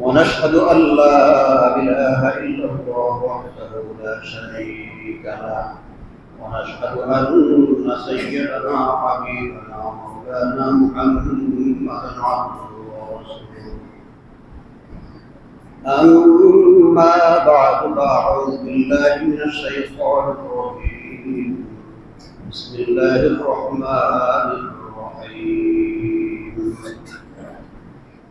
ونشهد أن لا إله إلا الله وحده لا شريك له. ونشهد أن سيدنا حبيبنا ومولانا محمدا عبده ورسوله أما بعد فأعوذ بالله من الشيطان الرجيم. بسم الله الرحمن الرحيم.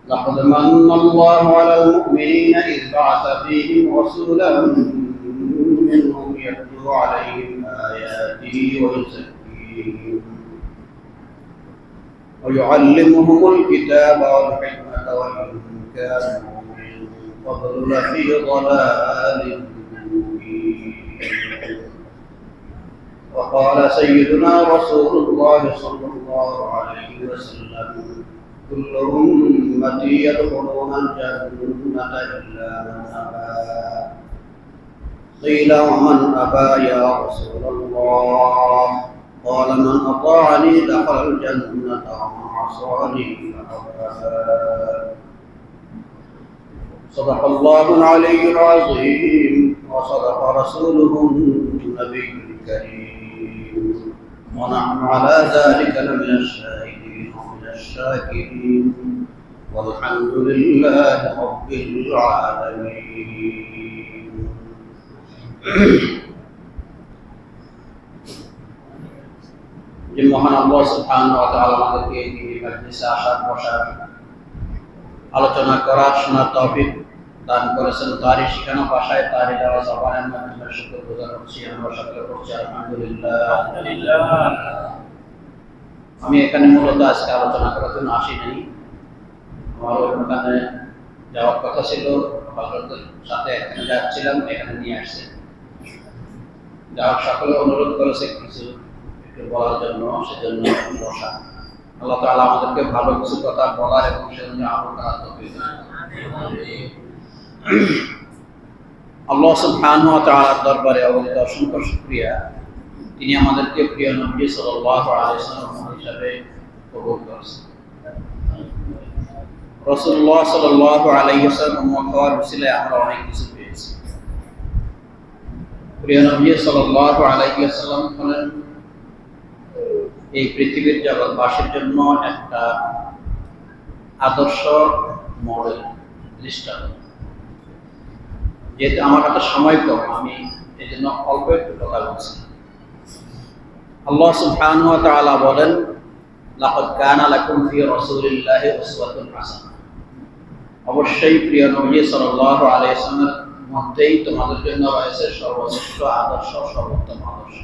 لقد من الله على المؤمنين إذ بعث فيهم رسولا منهم يتلو عليهم آياته ويزكيهم ويعلمهم الكتاب والحكمة وإن كانوا من قبل لفي ضلال وقال سيدنا رسول الله صلى الله عليه وسلم كل أمتي يدخلون الجنة إلا من أبى قيل ومن أبى يا رسول الله؟ قال من أطاعني دخل الجنة ومن عصاني فقد صدق الله العلي العظيم وصدق رسوله النبي الكريم. ونحن على ذلك لمن الشاهدين. الشاكرين والحمد لله رب العالمين যে মহান আল্লাহ সুবহানাহু ওয়া তাআলা আমাদেরকে এই মজলিসে আসার বসার আলোচনা করার শোনার তৌফিক দান করেছেন তারই শিখানো ভাষায় তারই দেওয়া জবানের মাধ্যমে শুকর গুজার করছি আমরা সকলে করছি আলহামদুলিল্লাহ আমি এখানে মূলত আজকে আলোচনা করার জন্য আসি নাই। আমার ওখানে যাওয়ার কথা ছিল হজরতের সাথে এখানে যাচ্ছিলাম, এখানে নিয়ে আসছে। যাওয়ার সকলে অনুরোধ করেছে কিছু একটু বলার জন্য, সেজন্য বসা। আল্লাহ তাআলা আমাদেরকে ভালো কিছু কথা বলার এবং সেজন্য আমল করার করুন। আল্লাহ সুবহানাহু ওয়া তাআলার দরবারে অগণিত অসংখ্য শুকরিয়া। তিনি আমাদেরকে প্রিয় নবী সাল্লাল্লাহু আলাইহি হিসাবে কবুল করেছেন রাসূলুল্লাহ সাল্লাল্লাহু আলাইহি হওয়ার উসিলায় আমরা অনেক কিছু পেয়েছি। প্রিয় নবী সাল্লাল্লাহু আলাইহি হলেন এই পৃথিবীর জগৎবাসীর জন্য একটা আদর্শ মডেল, দৃষ্টান্ত। যেহেতু আমার হাতে সময় কম, আমি এই জন্য অল্প একটু কথা বলছি। আল্লাহ সুবহানাহু ওয়া বলেন লাকাদ অবশ্যই প্রিয় নবী সাল্লাল্লাহু মধ্যেই তোমাদের জন্য রয়েছে সর্বশ্রেষ্ঠ আদর্শ, সর্বোত্তম আদর্শ।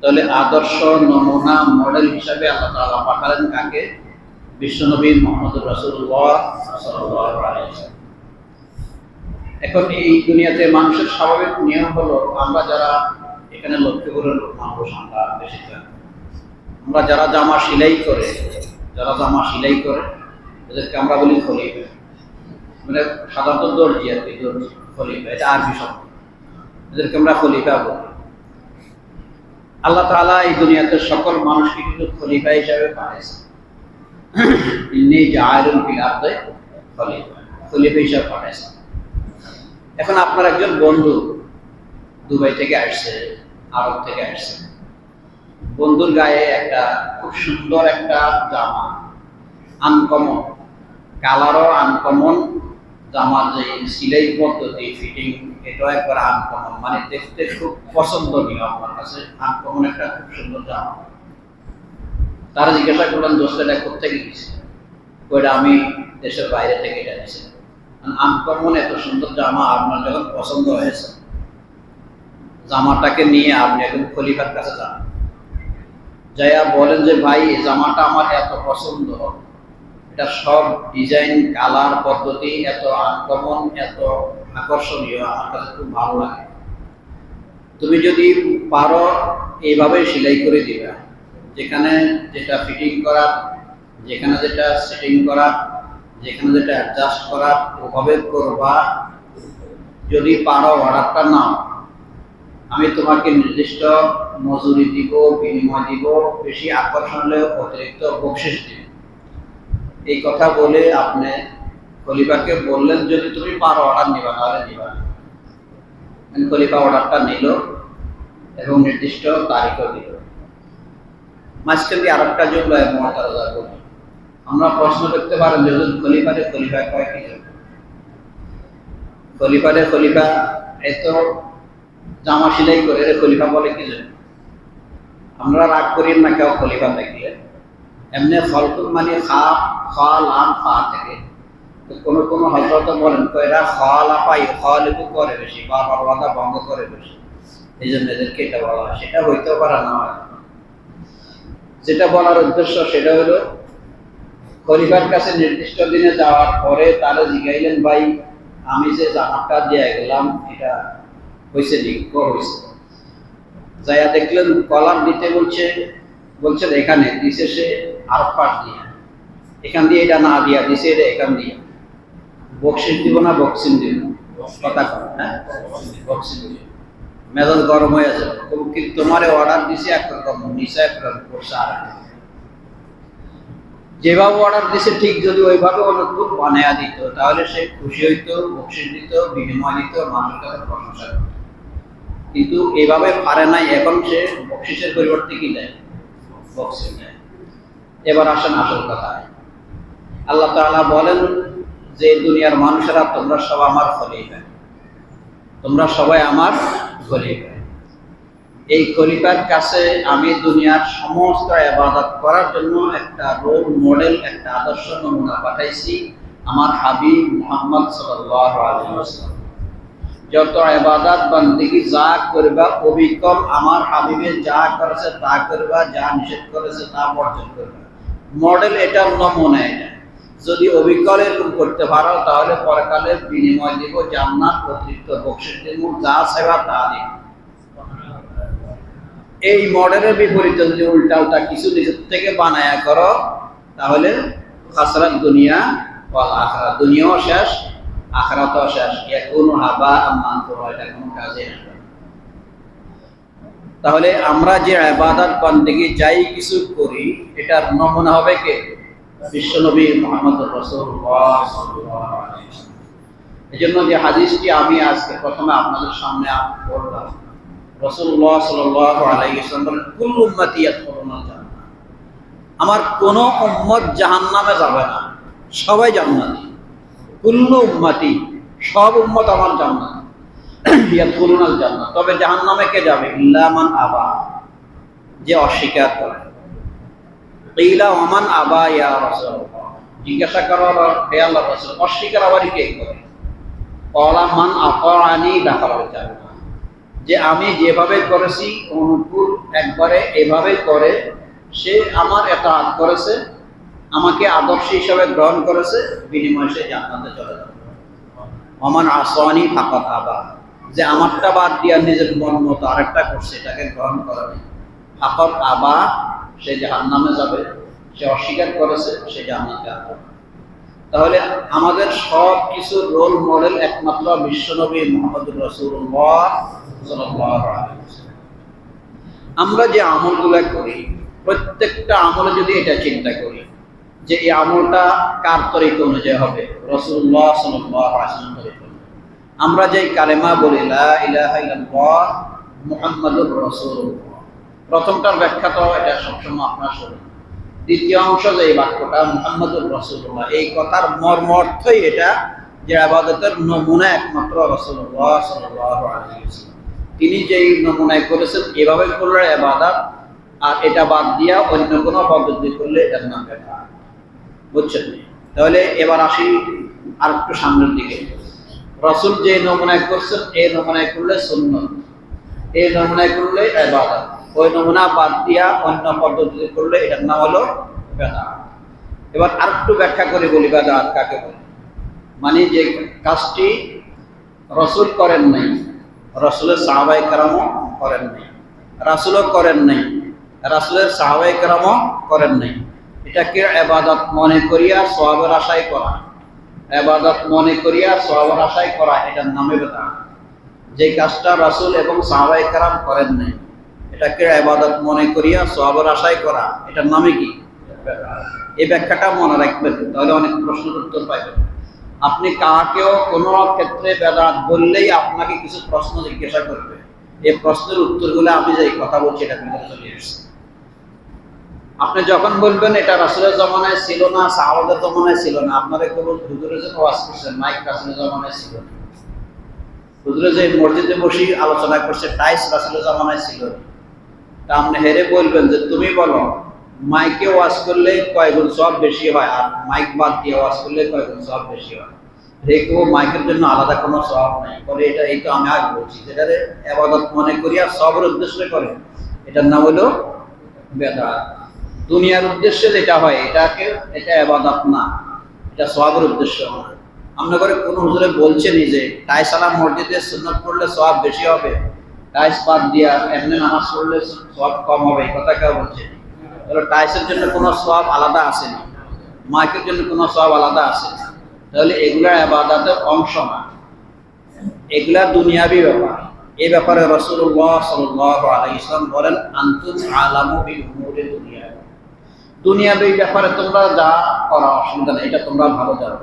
তাহলে আদর্শ নমুনা মডেল হিসাবে আল্লাহ তাআলা পাঠালেন কাকে? বিশ্বনবী মোহাম্মদ রাসূলুল্লাহ সাল্লাল্লাহু আলাইহি এখন এই দুনিয়াতে মানুষের স্বাভাবিক নিয়ম হলো আমরা যারা এখানে লক্ষ্য করে মানুষ, আমরা বেশি আমরা যারা জামা সেলাই করে, যারা জামা সেলাই করে, এদেরকে আমরা বলি খলিফা। মানে সাধারণত দর্জি আর কি, দর্জি, খলিফা, এটা আরবি শব্দ। এদেরকে আমরা খলিফা বলি। আল্লাহ তাআলা এই দুনিয়াতে সকল মানুষকে কিন্তু খলিফা হিসাবে পাঠিয়েছেন ইন্নি জাআইলুন ফিল আরদি খলিফা খলিফা হিসাবে পাঠিয়েছেন এখন আপনার একজন বন্ধু দুবাই থেকে আসছে, আরব থেকে আসছে। বন্ধুর গায়ে একটা খুব সুন্দর একটা জামা আনকমন কালারও আনকমন জামার যে সিলাই পদ্ধতি ফিটিং এটাও একবার আনকমন মানে দেখতে খুব পছন্দনীয় আমার কাছে আনকমন একটা খুব সুন্দর জামা। তারা জিজ্ঞাসা করলেন, দোস্ত, এটা কোথেকে গেছে ওইটা আমি দেশের বাইরে থেকে এটা নিয়েছি আনকমন এত সুন্দর জামা আপনার যখন পছন্দ হয়েছে, জামাটাকে নিয়ে আপনি একদম খলিফার কাছে যান। যাইয়া বলেন যে, ভাই, এই জামাটা আমার এত পছন্দ। এটা সব ডিজাইন কালার পদ্ধতি এত আনকমন এত আকর্ষণীয়। আমার কাছে খুব ভালো লাগে। তুমি যদি পারো, এইভাবে সেলাই করে দিবে। যেখানে যেটা ফিটিং করা যেখানে যেটা সেটিং করা যেখানে যেটা অ্যাডজাস্ট করা ওভাবে করবা। যদি পারো অর্ডারটা নাও। আমি তোমাকে নির্দিষ্ট মজুরি দিব, বিনিময় দিব, বেশি আকর্ষণ অতিরিক্ত বকশিস দিব এই কথা বলে আপনি খলিফাকে বললেন, যদি তুমি পারো, অর্ডার নিবা, তাহলে নিবা না। খলিফা অর্ডারটা নিল এবং নির্দিষ্ট তারিখও দিল মাঝখান দিয়ে আরেকটা যোগ লয় আমরা প্রশ্ন করতে পারেন যদি খলিফারে খলিফা কয় কি? খলিফারে খলিফা এত জামা সেলাই করে খলিফা বলে কি জন্য আমরা রাগ করি না কেউ খলিফা দেখলে। এমনি ফলকুন মানে খা খা, লাম ফা থেকে। কোনো কোনো হজরত বলেন তো এরা খাওয়ালা পাই খাওয়ালেবু করে বেশি, বা বাবা ভঙ্গ করে বেশি। এই জন্য এদেরকে এটা বলা হয়। সেটা হইতেও পারে না হয়। যেটা বলার উদ্দেশ্য সেটা হলো, খলিফার কাছে নির্দিষ্ট দিনে যাওয়ার পরে তারা জিগাইলেন, ভাই, আমি যে জামাটা দিয়ে গেলাম, এটা হয়েছে লিঙ্ক হয়েছে যাইয়া দেখলেন দিতে বলছে, বলছেন, এখানে দিছে সে আর দিয়ে। এখান দিয়ে এটা না দিয়া দিছে এটা এখান দিয়ে। বক্সিস দিব না বক্সিং দিব কথা কন হ্যাঁ? বক্সিং দিব। মেজাজ গরম হয়ে যাবে তবু কি তোমারে অর্ডার দিছে একরকম একরকম করছে আর যেভাবে অর্ডার দিছে, ঠিক যদি ওইভাবে অনুকূল বানায়া দিত তাহলে সে খুশি হইতো, বকশিস দিত, বিনিময় দিত, মানুষের কাছে প্রশংসা করত। কিন্তু এভাবে পারে নাই, এখন সে বকশিসের পরিবর্তে কি দেয় বক্সিং দেয় এবার আসেন আসল কথায়। আল্লাহ তাআলা বলেন যে, দুনিয়ার মানুষেরা তোমরা সব আমার খলিফা। তোমরা সবাই আমার খলিফা। এই খলিফার কাছে আমি দুনিয়ার সমস্ত আবাদত করার জন্য একটা রোল মডেল একটা আদর্শ নমুনা পাঠাইছি, আমার হাবিব মুহাম্মদ সাল্লাল্লাহু আলাইহি ওয়াসাল্লাম। যত আবাদত বান্দিগি যা করবা অবিকল আমার হাবিবে যা করেছে তা করবা, যা নিষেধ করেছে তা বর্জন করবা। মডেল এটার নমুনা এটা যদি অবিকল এরকম করতে পারো, তাহলে পরকালে বিনিময় দিব, জান্নাত অতিরিক্ত বকশিস দিব যা সেবা তা দিব। এই মডেলের বিপরীতে যদি উল্টা উল্টা কিছু নিজের থেকে বানায়া করো, তাহলে খাসরাত দুনিয়া ওয়াল আখরা দুনিয়াও শেষ আখরাতও শেষ ইয়াকুনু হাবা আম্মান এটা কোনো কাজে তাহলে আমরা যে আবাদত বান্দেগি যাই কিছু করি এটার নমুনা হবে কে? বিশ্বনবী মোহাম্মদ। এই জন্য যে হাদিসটি আমি আজকে প্রথমে আপনাদের সামনে পড়লাম। রসুল্লাহ বলেন, কুল্লু উম্মতি আমার কোন উম্মত জাহান্নামে যাবে না। সবাই জান্নাতি। সব উম্মত আমার জান্নাত। ইয়াদখুলুনাল জান্নাহ তবে জাহান্নামে কে যাবে? ইল্লা মান আবা। যে অস্বীকার করে। কিলা ওমান আবা ইয়া রাসূলুল্লাহ। জিজ্ঞাসা করা হে রাসূল, অস্বীকার আবার কে করে? কলা মান আতাআনি দাখালাল জান্নাহ যে আমি যেভাবে করেছি, অনুকূল একবারে এভাবে করে, সে আমার এতাআত করেছে আমাকে আদর্শ হিসাবে গ্রহণ করেছে, বিনিময়ে সে জান্নাতে চলে যাবে। অমান আসওয়ানি ফাকাত আবা। যে আমারটা বাদ দিয়া নিজের মন মতো আরেকটা করছে, এটাকে গ্রহণ করে নাই। ফাকাত আবা, সে জাহান্নামে যাবে, সে অস্বীকার করেছে, সে জান্নাতে আসবে। তাহলে আমাদের সব কিছু রোল মডেল একমাত্র বিশ্বনবী মোহাম্মদ রসুল্লাহ। আমরা যে আমলগুলো করি, প্রত্যেকটা আমলে যদি এটা চিন্তা করি যে এই আমলটা কার তরিকা অনুযায়ী হবে? রসুল্লাহ ওয়াসাল্লাম তরিকা। আমরা যে কালেমা বলি, লা ইলাহা ইল্লাল্লাহ প্রথমটার ব্যাখ্যা তো এটা সবসময় আপনার শুনুন দ্বিতীয় অংশ যে এই বাক্যটা, মুহাম্মাদুর রসুল্লাহ এই কথার মর্ম অর্থই এটা যে আবাদতের নমুনা একমাত্র রসুল্লাহ আলাইহি তিনি যেই নমুনায় করেছেন, এভাবে করলে আবাদত, আর এটা বাদ দিয়া অন্য কোনো পদ্ধতি করলে এটার নাম বেদাত বুঝছেন? তাহলে এবার আসি আর একটু সামনের দিকে। রসুল যে নমুনায় করছেন এই নমুনায় করলে সুন্নত। এই নমুনায় করলে এবাদত ওই নমুনা বাদ দিয়া অন্য পদ্ধতিতে করলে এটার নাম হলো বেদাত এবার আরেকটু ব্যাখ্যা করে বলি বেদাত কাকে বলি? মানে যে কাজটি রসুল করেন নাই, রসুলের সাহাবাই কারামও করেন নাই। রাসুলও করেন নাই, রাসুলের সাহাবাই কারামও করেন নাই। এটাকে এবাদত মনে করিয়া সবের আশায় করা। এবাদত মনে করিয়া সবের আশায় করা, এটার নামে বেদা যে কাজটা রাসুল এবং সাহাবাই কারাম করেন নাই, এটাকে এবাদত মনে করিয়া সবের আশায় করা, এটার নামে কি? এই ব্যাখ্যাটা মনে রাখবেন, তাহলে অনেক প্রশ্নের উত্তর পাইবেন। আপনি কাকেও কোনো ক্ষেত্রে বেদাত বললেই আপনাকে কিছু প্রশ্ন জিজ্ঞাসা করবে। এই প্রশ্নের উত্তরগুলো আমি যে কথা বলছি, এটা ভিতরে চলে এসেছে আপনি যখন বলবেন, এটা রাসুলের জমানায় ছিল না, সাহাবাদের জমানায় ছিল না, আপনারা কেবল হুজুরের জন্য ওয়াজ করছেন, মাইক রাসুলের জমানায় ছিল হুজুরে যে মসজিদে বসে আলোচনা করছে, টাইস রাসুলের জমানায় ছিল তা আপনি হেরে বলবেন যে, তুমি বলো, মাইকে ওয়াজ করলে কয় গুণ সব বেশি হয় আর মাইক বাদ দিয়ে ওয়াজ করলে কয় গুণ সব বেশি হয়? রেখো মাইকের জন্য আলাদা কোনো সব নাই। বলে এটা, এই তো আমি আগে বলছি, যেটারে আবাদত মনে করিয়া সবের উদ্দেশ্যে করে এটার নাম হলো বেদাত। দুনিয়ার উদ্দেশ্যে যেটা হয়, এটাকে, এটা আবাদত না। এটা সবের উদ্দেশ্য। না আমরা করে কোনো হুজুরে বলছেনই যে টাইস আলা মসজিদে সুন্নত পড়লে সব বেশি হবে। টাইস বাদ দিয়া এমনি নামাজ পড়লে সব কম হবে, এই কথা কেউ বলছে তাহলে টাইসের জন্য কোনো সব আলাদা আসেনি। মাইকের জন্য কোনো সব আলাদা আসে তাহলে এগুলা আবাদাতের অংশ না। এগুলা দুনিয়াবি ব্যাপার। এই ব্যাপারে রসুল্লাহ সাল্লাহ আলাই ইসলাম বলেন, আন্তুম আলামু বিল উমুরি দুনিয়া দুনিয়াবি ব্যাপারে তোমরা যা করা অসুবিধা নেই, এটা তোমরা ভালো জানো।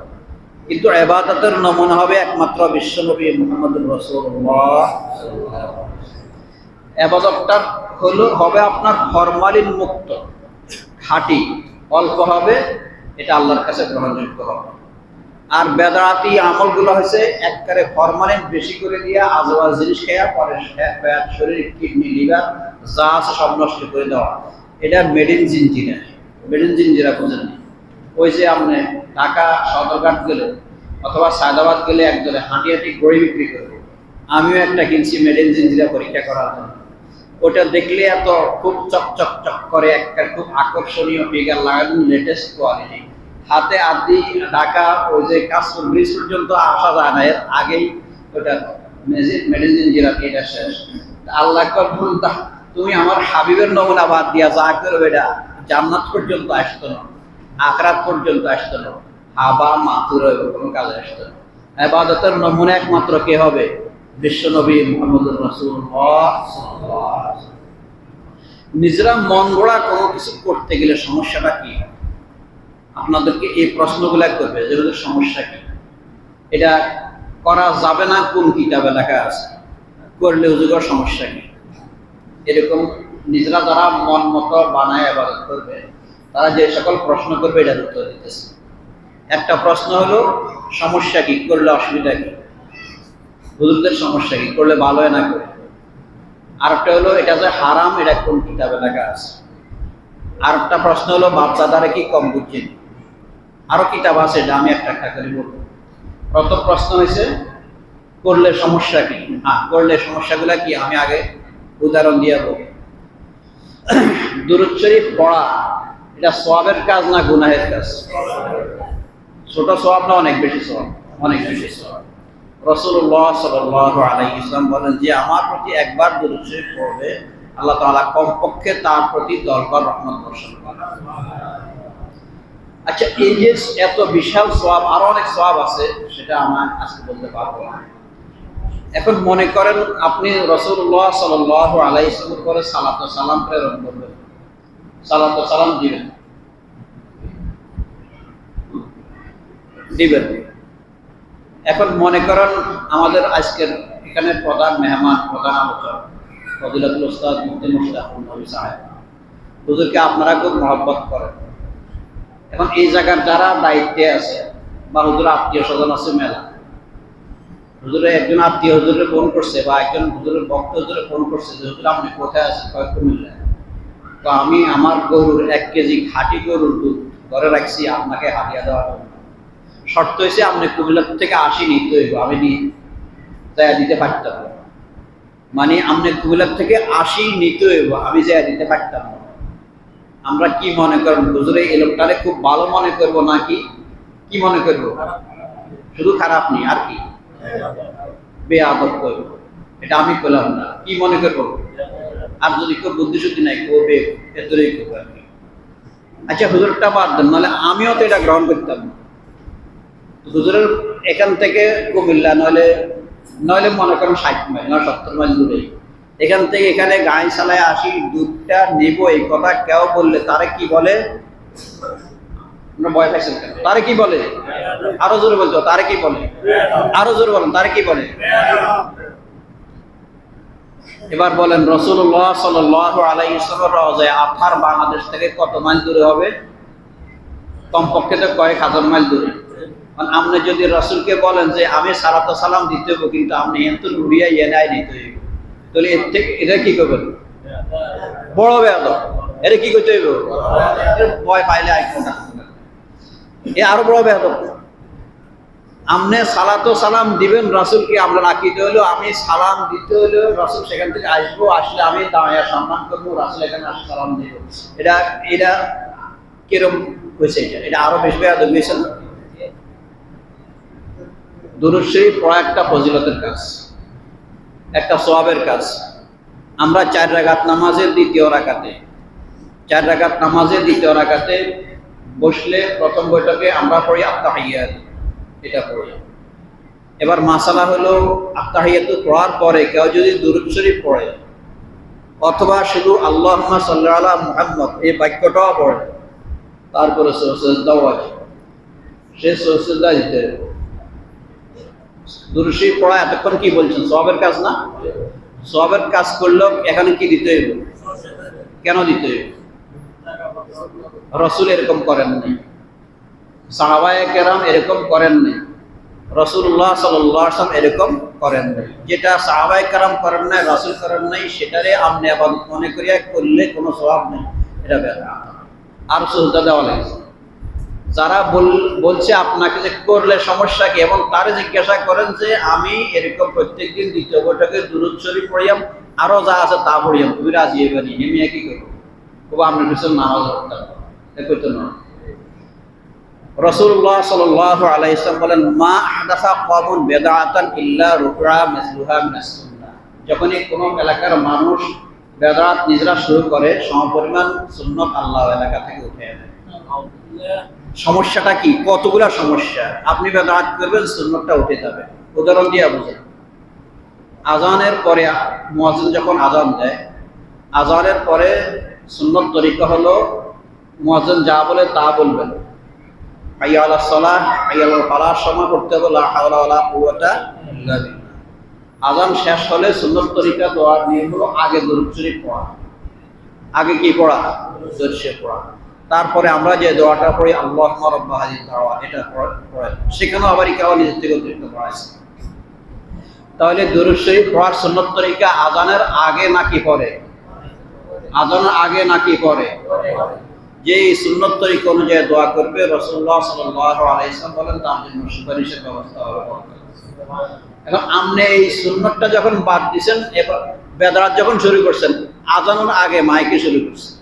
কিন্তু এবাদতের নমুনা হবে একমাত্র বিশ্বনবী মুহাম্মদুর রসুল্লাহ এবাদতটা হলো, হবে আপনার ফরমালিন মুক্ত। খাঁটি, অল্প হবে, এটা আল্লাহর কাছে গ্রহণযোগ্য হবে। আর বেদারাতি আমলগুলো হয়েছে একবারে ফরমালিন বেশি করে দিয়া আজোয়া জিনিস খেয়া, পরে শরীর, কিডনি, লিভার, যা আছে সব নষ্ট করে দেওয়া। এটা মেডিন জিনজিরা মেডিন জিনজিরা বোঝেন ওই যে আপনি ঢাকা সদরঘাট গেলে অথবা সায়দাবাদ গেলে একদলে হাঁটি হাঁটি গড়ি বিক্রি করবে আমিও একটা কিনছি মেডিন জিনজিরা পরীক্ষা করার জন্য। ওটা দেখলে এত খুব চকচক চক করে, একটা খুব আকর্ষণীয় ফিগার লাগানো লেটেস্ট কোয়ালিটি হাতে আদি ঢাকা ওই যে কাশ্মীর ব্রিজ পর্যন্ত আসা যায় না, এর আগেই ওটা মেডিসিন জিরাপি এটা শেষ। আল্লাহ তুমি আমার হাবিবের নমুনা বাদ দিয়া যা করবে এটা। জান্নাত পর্যন্ত আসতো না, আখরাত পর্যন্ত আসতো না, হাবা, মাতুর কোনো কাজে আসতো না। এবাদতের নমুনা একমাত্র কে হবে? বিশ্ব বিশ্বনবী মোহাম্মদ রসুল। নিজেরা মন গড়া কোনো কিছু করতে গেলে সমস্যাটা কি? আপনাদেরকে এই প্রশ্নগুলো করবে যে ওদের সমস্যা কি? এটা করা যাবে না? কোন কিতাবে লেখা আছে? করলে হুজুগর সমস্যা কি? এরকম নিজেরা যারা মন মতো বানায় আবাদত করবে, তারা যে সকল প্রশ্ন করবে এটার উত্তর দিতেছে। একটা প্রশ্ন হলো, সমস্যা কি? করলে অসুবিধা কি? হুজুরদের সমস্যা কি? করলে ভালো হয় না করে আরেকটা হলো, এটা যে হারাম, এটা কোন কিতাবে লেখা আছে? আর একটা প্রশ্ন হলো, বাপদাদারা কি কম বুঝছেন আরও কিতাব আছে, এটা আমি একটা একটা করে বলব। প্রথম প্রশ্ন হয়েছে করলে সমস্যা কি? হ্যাঁ করলে সমস্যাগুলো কি? আমি আগে উদাহরণ দিয়ে বলব। দুরুদ শরীফ পড়া, এটা সবের কাজ না গুনাহের কাজ? ছোট সব না অনেক বেশি সব অনেক বেশি সব রসুল্লাহ সাল্লাহ আলাই ইসলাম বলেন, যে আমার প্রতি একবার দুরুদ শরীফ পড়বে, আল্লাহ তাআলা কমপক্ষে তার প্রতি দরবার রহমত বর্ষণ করে আচ্ছা এই যে এত বিশাল সব আরও অনেক সব আছে, সেটা আমার আজকে বলতে পারব না। এখন মনে করেন আপনি রসুল্লাহ সাল আলাই করে সালাত সালাম প্রেরণ করবেন। সালাত সালাম দিবেন। দিবেন। এখন মনে করেন আমাদের আজকের এখানে প্রধান মেহমান, প্রধান আলোচক, ফজিলাতুল উস্তাদ মুফতি নবী সাহেব। হুজুরকে আপনারা খুব মহব্বত করেন। এখন এই জায়গার যারা দায়িত্বে আছে বা হুজুর আত্মীয় স্বজন আছে মেলা হুজুরে একজন আত্মীয় হুজুরে ফোন করছে বা একজন হুজুরের ভক্ত হুজুরে ফোন করছে যে, হুজুর, আপনি কোথায় আছেন? কয়েক কুমিল্লা। তো আমি আমার গরুর এক কেজি খাঁটি গরুর দুধ ঘরে রাখছি, আপনাকে হারিয়ে দেওয়ার জন্য। শর্ত হয়েছে আপনি কুমিল্লা থেকে আসি নিতে হইব, আমি নিয়ে যাই দিতে পারতাম মানে আপনি কুমিল্লা থেকে আসি নিতে হইব, আমি যাই দিতে পারতাম না। আমরা কি মনে করেন হুজুরে, এই লোকটারে খুব ভালো মনে করব নাকি? কি মনে করব? শুধু খারাপ নেই, আর কি? এটা আমি করলাম না। কি মনে আর যদি কেউ বুদ্ধি শুদ্ধি নাই করব আর কি। আচ্ছা হুজুরটা বাদ দেন, নাহলে আমিও তো এটা গ্রহণ করতাম। না হুজুরের এখান থেকে কুমিল্লা নইলে নইলে মনে করেন ষাট মাইল নয় সত্তর মাইল দূরে। এখান থেকে এখানে গায়ে চালায় আসি, দুধটা নেব, এই কথা কেউ বললে তারা কি বলে? আমরা ভয় পাইছেন কেন? তারে কি বলে? আরও জোরে বলতো, তারে কি বলে? আরও জোরে বলেন, তারে কি বলে? এবার বলেন রসুল্লাহ সাল আলাই ইসলামের রওজায় আথার বাংলাদেশ থেকে কত মাইল দূরে হবে? কমপক্ষে তো কয়েক হাজার মাইল দূরে। মানে আপনি যদি রসুলকে বলেন যে, আমি সালাত সালাম দিতে হব কিন্তু আপনি এত লুড়িয়া ইয়ে নাই দিতে হইব, তাহলে এর থেকে এটা কি করবেন? বড় বেয়াদ এটা কি করতে হইব? ভয় পাইলে আইফোন এ আরও বড় বেয়াদ আপনি সালাতো সালাম দিবেন রাসুলকে, আমরা রাখিতে হলো আমি সালাম দিতে হলো রাসুল সেখান থেকে আসব, আসলে আমি দাঁড়িয়ে সম্মান করব, রাসুল এখানে আসে সালাম দিব। এটা এটা কিরম হয়েছে এটা? এটা আরও বেশ বেয়াদ হয়েছে না দুরুশ্বরী পড়া একটা ফজিলতের কাজ, একটা সোয়াবের কাজ। আমরা চার রাগাত নামাজের দ্বিতীয় রাখাতে চার রাগাত নামাজের দ্বিতীয় রাকাতে বসলে প্রথম বৈঠকে আমরা পড়ি আত্মাহিয়াত, এটা পড়ি। এবার মাসালা হলো আত্মাহিয়াত পড়ার পরে কেউ যদি দুরুদ পড়ে, অথবা শুধু আল্লাহ সাল্লাহ মুহাম্মদ, এই বাক্যটাও পড়ে। তারপরে সরসেজদাও আছে সে সরসেজদা দিতে। দুরুশি পড়া এতক্ষণ কি বলছেন? সবের কাজ না? সবের কাজ করলেও এখানে কি দিতে হইব? কেন দিতে হইব? রসুল এরকম করেন নাই। সাহাবায়ে কেরাম এরকম করেন নাই। রসুল্লাহ সাল্লাম এরকম করেন নাই। যেটা সাহাবায়ে কেরাম করেন নাই, রসুল করেন নাই, সেটারে আপনি আবার মনে করিয়া করলে কোনো স্বভাব নেই। এটা বেদা। আর সুজদা দেওয়া লাগছে যারা বল- বলছে আপনাকে যে করলে সমস্যা কি, এবং তারে জিজ্ঞাসা করেন যে, আমি এরকম প্রত্যেকদিন দ্বিতীয় বৈঠকে দুরুদ শরীফ পড়িয়াম, আরও যা আছে তা পড়িয়াম। তুমি রাজি এবারি নেমে কি করব? আপনার পিছনে নামাজ সমস্যাটা কি? কতগুলা সমস্যা? আপনি বেদাত করবেন, সুন্নতটা উঠে যাবে। উদাহরণ দিয়ে বুঝেন আজানের পরে মুয়াজ্জিন যখন আজান দেয়, আজানের পরে সুন্নত তরিকা হলো মুয়াজ্জিন যা বলে তা বলবেন। হাইয়া আলা সালাহ আলা ফালাহ সময় করতে হবে ইল্লা বিল্লাহ। আজান শেষ হলে সুন্নত তরিকা দোয়ার নিয়ম হলো আগে দরুদ শরীফ পড়া। আগে কি পড়া? দরুদ পড়া। তারপরে আমরা যে দোয়াটা পড়ি আল্লাহ রব্বা হাজির দাওয়া, এটা পড়ে পড়ে। সেখানেও আবার ইকাও নিজের থেকে অতিরিক্ত পড়া আছে তাহলে দরুদ শরীফ পড়ার সুন্নত তরিকা আজানের আগে নাকি পরে? আজানের আগে নাকি পরে? যে সুন্নত তরিকা অনুযায়ী দোয়া করবে রসুল্লাহ সাল্লাম বলেন, তার জন্য সুপারিশের ব্যবস্থা হবে। এখন আপনি এই সুন্নতটা যখন বাদ দিছেন, এবার বেদারাত যখন শুরু করছেন, আজানোর আগে মাইকে শুরু করছেন।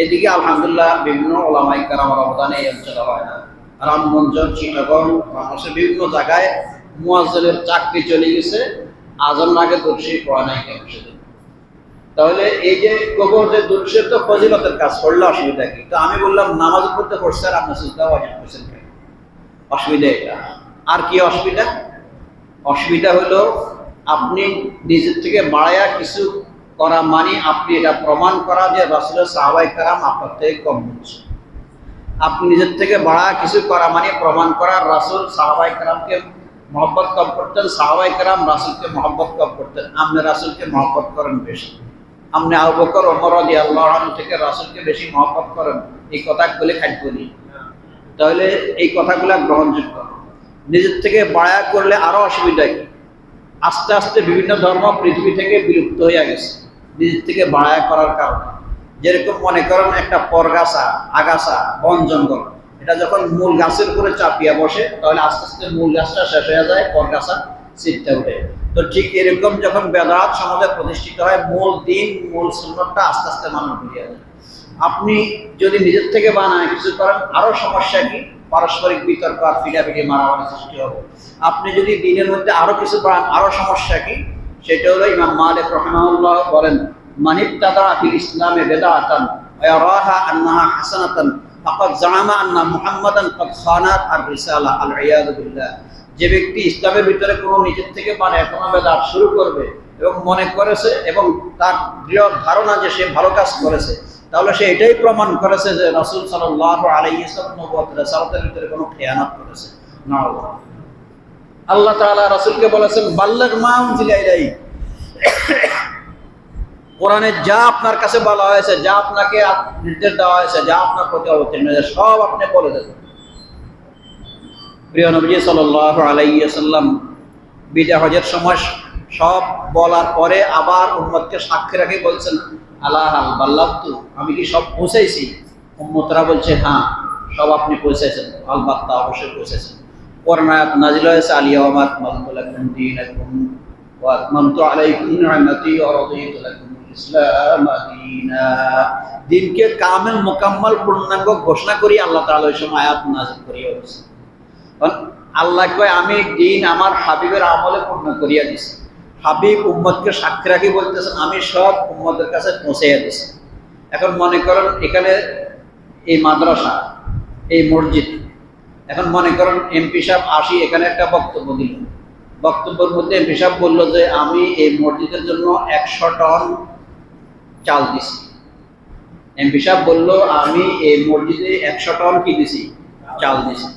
এইদিকে আলহামদুলিল্লাহ বিভিন্ন ওলামাই কারামার অবদানে এই অঞ্চলে হয় না। রামগঞ্জ, চিটাগং, বাংলাদেশের বিভিন্ন জায়গায় মুয়াজ্জেলের চাকরি চলে গেছে। আজান আগে দর্শী পড়া নাই কেন তাহলে এই যে কবর যে দুর্শের তো ফজিলতের কাজ করলে অসুবিধা কি? তো আমি বললাম, নামাজ পড়তে পড়ছে আর আপনি সুজদা ওয়াজিব করছেন অসুবিধা এটা। আর কি অসুবিধা? অসুবিধা হলো আপনি নিজের থেকে বাড়ায়া কিছু করা মানে আপনি এটা প্রমাণ করা যে রাসুলের সাহাবাই কারাম আপনার থেকে কম হচ্ছে। আপনি নিজের থেকে বাড়া কিছু করা মানে প্রমাণ করা রাসুল সাহাবাই কারামকে মহব্বত কম করতেন সাহাবাই কারাম রাসুলকে মহব্বত কম করতেন। আপনি রাসুলকে মহব্বত করেন বেশি। আপনি আবু বকর, ওমর আলী আল্লাহ থেকে রাসুলকে বেশি মহব্বত করেন। এই কথা বলে খাদ্য নেই তাহলে এই কথাগুলো গ্রহণযোগ্য। নিজের থেকে বাড়া করলে আরও অসুবিধা কি? আস্তে আস্তে বিভিন্ন ধর্ম পৃথিবী থেকে বিলুপ্ত হয়ে গেছে। নিজের থেকে বাড়া করার কারণে। যেরকম মনে করেন একটা পরগাছা, আগাছা, বন জঙ্গল, এটা যখন মূল গাছের উপরে চাপিয়া বসে, তাহলে আস্তে আস্তে মূল গাছটা শেষ হয়ে যায়, পরগাছা সিটটা উঠে। তো ঠিক এরকম যখন বেদারাত সমাজে প্রতিষ্ঠিত হয়, মূল দিন, মূল সুন্নতটা আস্তে আস্তে মানুষ ভুলিয়ে যায় আপনি যদি নিজের থেকে বানায় কিছু করেন, আরও সমস্যা কি? পারস্পরিক বিতর্ক আর ফিরাফিরি মারামারি সৃষ্টি হবে। আপনি যদি দিনের মধ্যে আরও কিছু বানান আরও সমস্যা কি? সেটা হলো ইমাম মালিক রহমাউল্লাহ বলেন মানিবতাদা ফিল ইসলামে আন্নাহা হাসানাতান, ফাকাদ জামামা আন্না মুহাম্মাদান কাদ খানাত আর রিসালা আল ইয়াদু বিল্লাহ। যে ব্যক্তি ইসলামের ভিতরে কোনো নিজের থেকে বানায় কোনো বেদাত শুরু করবে এবং মনে করেছে এবং তার দৃঢ় ধারণা যে সে ভালো কাজ করেছে, তাহলে সে এটাই প্রমাণ করেছে যে রাসূল ওয়াসাল্লাম ভিতরে কোনো খেয়ানত করেছে। না আল্লাহ। তাআলা রাসূলকে বলেছেন, বাল্লাগ মা ইলাইহি। কোরআনে যা আপনার কাছে বলা হয়েছে, যা আপনাকে নির্দেশ দেওয়া হয়েছে, যা আপনার প্রতি অবতীর্ণ সব আপনি বলে দেন প্রিয় নবী সাল্লাল্লাহু আলাইহি ওয়াসাল্লাম, বিজয় হজের সময় সব বলার পরে আবার উম্মতকে সাক্ষী রাখে বলছেন, আল্লাহ আল বাল্লাবতু আমি কি সব পৌঁছাইছি উম্মতরা বলছে হ্যাঁ সব আপনি পৌঁছাইছেন আল বাত্তা অবশ্যই পৌঁছেছেন। নাজিল হয়েছে দিনকে কামেল মোকাম্মল পূর্ণাঙ্গ ঘোষণা করি, আল্লাহ তাআলা ওই সময় আয়াত নাযিল করিয়া আল্লাহ কয়, আমি দিন আমার হাবিবের আমলে পূর্ণ করিয়া দিছি। হাবিব উম্মদকে সাক্ষী রাখি বলতেছেন, আমি সব উম্মদের কাছে পৌঁছাইয়া দিছি। এখন মনে করেন এখানে এই মাদ্রাসা, এই মসজিদ, এখন মনে করেন এমপি সাহেব আসি এখানে একটা বক্তব্য দিল। বক্তব্যের মধ্যে এমপি সাহেব বলল যে, আমি এই মসজিদের জন্য একশো টন চাল দিছি। এমপি সাহেব বলল, আমি এই মসজিদে একশো টন কি দিছি? চাল দিছি।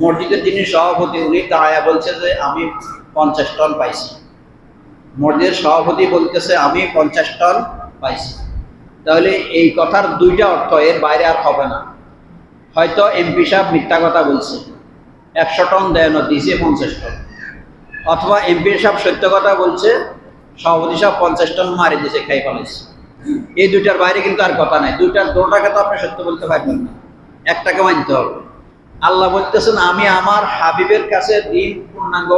মসজিদের যিনি সভাপতি, উনি দাঁড়ায়া বলছে যে, আমি পঞ্চাশ টন পাইছি। মসজিদের সভাপতি বলতেছে, আমি পঞ্চাশ টন পাইছি। তাহলে এই কথার দুইটা অর্থ, এর বাইরে আর হবে না। হয়তো এমপি সাহেব মিথ্যা কথা বলছে, একশো টন দেয় না, দিছে পঞ্চাশ টন। অথবা এমপি সাহেব সত্য কথা বলছে, সভাপতি সাহেব পঞ্চাশ টন মারি দিয়েছে খাই ফেলেছে। এই দুইটার বাইরে কিন্তু আর কথা নাই। দুইটার, দুটাকে তো আপনি সত্য বলতে পারবেন না। একটাকে মানতে হবে। আল্লাহ বলতেছেন, আমি আমার হাবিবের কাছে দিন পূর্ণাঙ্গ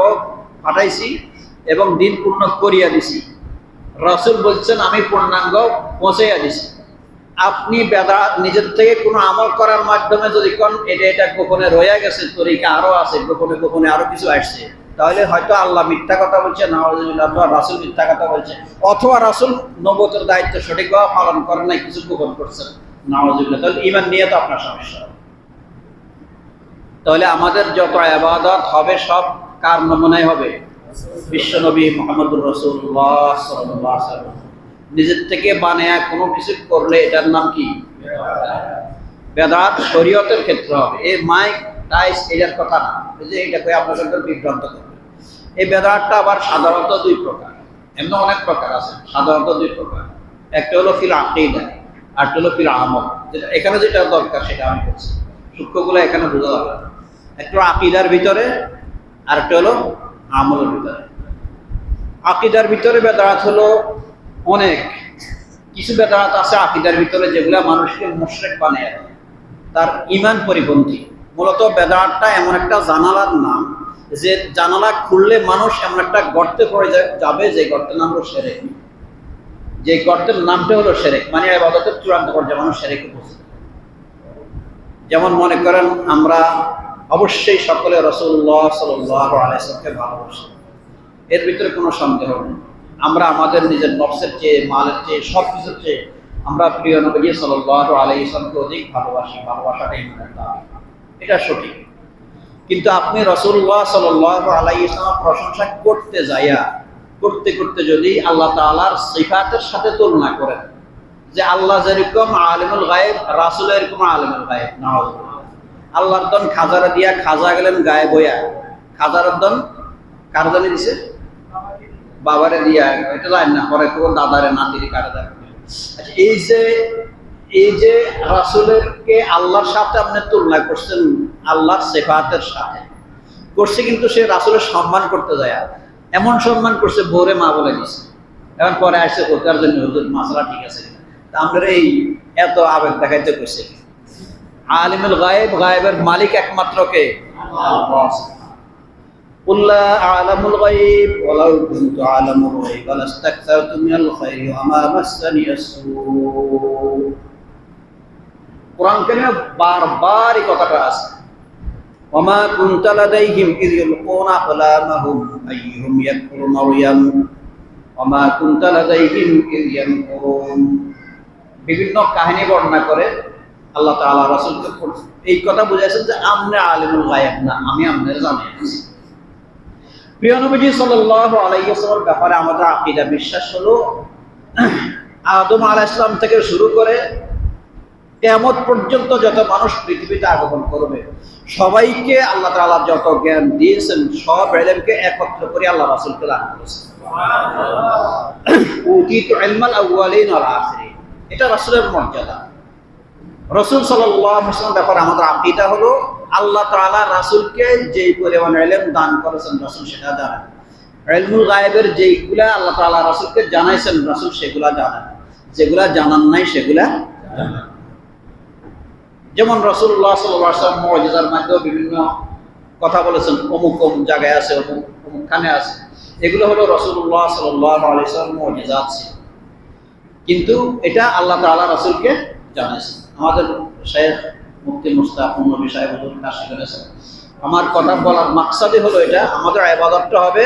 পাঠাইছি এবং দিন পূর্ণ করিয়া দিছি। রসুল বলছেন, আমি পূর্ণাঙ্গ পৌঁছাইয়া দিছি। আপনি বেদা নিজের থেকে কোনো আমল করার মাধ্যমে যদি কোন এটা এটা গোপনে রয়ে গেছে, তরিকা আরও আছে, গোপনে গোপনে আরও কিছু আসছে। তাহলে হয়তো আল্লাহ মিথ্যা কথা বলছে নওয়াজুল্লাহ অথবা রাসুল মিথ্যা কথা বলছে। অথবা রাসুল নবতের দায়িত্ব সঠিকভাবে পালন করেন নাই, কিছু গোপন করছেন। নওয়াজুল্লাহ তাহলে ইমান নিয়ে তো আপনার সমস্যা তাহলে আমাদের যত আবাদত হবে, সব কার নমুনায় হবে? বিশ্বনবী মোহাম্মদুর রসুল্লাহ। নিজের থেকে বানায়া কোনো কিছু করলে এটার নাম কি? বেদাত শরীয়তের ক্ষেত্রে হবে। এই মাইক টাইস এটার কথা না। যে এটা সঙ্গে বিভ্রান্ত করবে এই বেদাতটা আবার সাধারণত দুই প্রকার। এমন অনেক প্রকার আছে, সাধারণত দুই প্রকার। একটা হলো ফিল আকিদা আর একটা হলো ফিল আমল। যেটা এখানে যেটা দরকার সেটা আমি করছি সূক্ষ্মগুলো এখানে বোঝা না। একটা আকিদার ভিতরে আর একটা হলো আমলের ভিতরে। আকিদার ভিতরে বেদাত হলো অনেক, কিছু বেদাত আছে আকিদার ভিতরে যেগুলা মানুষকে মুশরেক বানিয়ে। তার ইমান পরিপন্থী। মূলত বেদাতটা এমন একটা জানালার নাম, যে জানালা খুললে মানুষ এমন একটা গর্তে পড়ে যাবে, যে গর্তের নাম হলো সেরেক। যে গর্তের নামটা হলো সেরেক মানে আবাদতের চূড়ান্ত পর্যায়ে মানুষ সেরেকে বসে যেমন মনে করেন আমরা অবশ্যই সকলে রসুল্লাহ সাল্লাহ আলাইসলামকে ভালোবাসি। এর ভিতরে কোনো সন্দেহ নেই। আমরা আমাদের নিজের নফসের চেয়ে, মালের চেয়ে সব কিছুর চেয়ে আমরা প্রিয় নবী সাল্লাহ আলাই ইসলামকে অধিক ভালোবাসি। ভালোবাসাটাই এটা সঠিক। কিন্তু আপনি রসুল্লাহ সাল্লাহ আলাই ইসলামের প্রশংসা করতে যাইয়া, করতে করতে যদি আল্লাহ তাআলার সিফাতের সাথে তুলনা করেন, যে আল্লাহ যেরকম আলিমুল গায়েব রাসুল এরকম আলিমুল গায়েব নাওয়াজ আল্লাহর দন খাজারা দিয়া খাজা গেলেন গায়ে বইয়া। খাজার দন কার জানি দিছে? বাবারে দিয়া। এটা জানি না, পরে কেউ দাদারে, নাতিরে কারে দেয়। আচ্ছা এই যে এই যে রাসুলের কে আল্লাহর সাথে আপনি তুলনা করছেন, আল্লাহর সেফাতের সাথে, করছে কিন্তু সে রাসুলের সম্মান করতে যায়। এমন সম্মান করছে, ভোরে মা বলে দিছে। এখন পরে আসছে, ওটার জন্য হুজুর, মাসলা ঠিক আছে তা আমরা এই এত আবেগ দেখাইতে করছে আলিমুল গায়েব গায়েবের মালিক একমাত্র কে? আছে। বিভিন্ন কাহিনী বর্ণনা করে আল্লাহ তাআলা রাসূলকে এই কথা বুঝাইছেন যে আমরা আলিমুল গায়ব না আমি জানি প্রিয় নবীজি ব্যাপারে আমাদের আকীদা বিশ্বাস হলো আদম আলাইহিস সালাম থেকে শুরু করে পর্যন্ত যত মানুষ পৃথিবীতে আগমন করবে সবাইকে আল্লাহ তাআলা যত জ্ঞান দিয়েছেন সব এলেমকে একত্র করে আল্লাহ রাসূলকে দান করেছেন। এটা রাসূলের মর্যাদা। রাসূল আলাইহি ব্যাপারে আমাদের আকীদা হলো আল্লাহ তাআলা রাসূলকে যেই পরিমাণ দান করেছেন রাসূল সেটা জানেন। ইলমুল গায়েবের যেইগুলা আল্লাহ তাআলা রাসূলকে জানাইছেন, রাসূল সেগুলা জানেন। যেগুলা জানান নাই, সেগুলা যেমন রসুল্লাহ সাল্লাম মাধ্যমে বিভিন্ন কথা বলেছেন, অমুক অমুক জায়গায় আছে, অমুক অমুকখানে আছে। এগুলো হলো রসুল্লাহ সাল্লাহ আলিয়াল্লাম মজিজাত কিন্তু এটা আল্লাহ তাআলা রসুলকে জানাইছেন। আমাদের শেখ মুক্তি মুস্তাফ নবী সাহেব কাশি করেছেন আমার কথা বলার মাকসাদই হলো এটা, আমাদের আবাদতটা হবে